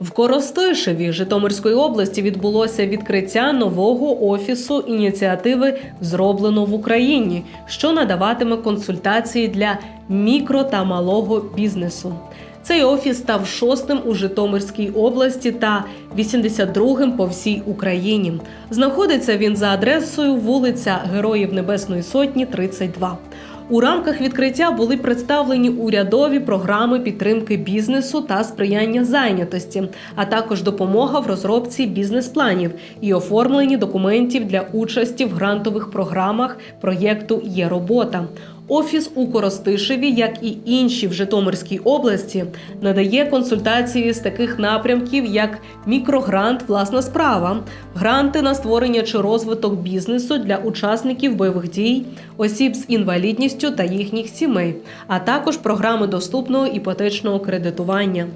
В Коростишеві Житомирської області відбулося відкриття нового офісу ініціативи Зроблено в Україні, що надаватиме консультації для мікро та малого бізнесу. Цей офіс став шостим у Житомирській області та 82-м по всій Україні. Знаходиться він за адресою вулиця Героїв Небесної Сотні, 32. У рамках відкриття були представлені урядові програми підтримки бізнесу та сприяння зайнятості, а також допомога в розробці бізнес-планів і оформленні документів для участі в грантових програмах проєкту Є робота. Офіс у Коростишеві, як і інші в Житомирській області, надає консультації з таких напрямків, як мікрогрант Власна справа, гранти на створення чи розвиток бізнесу для учасників бойових дій, осіб з інвалідністю та їхніх сімей, а також програми доступного іпотечного кредитування.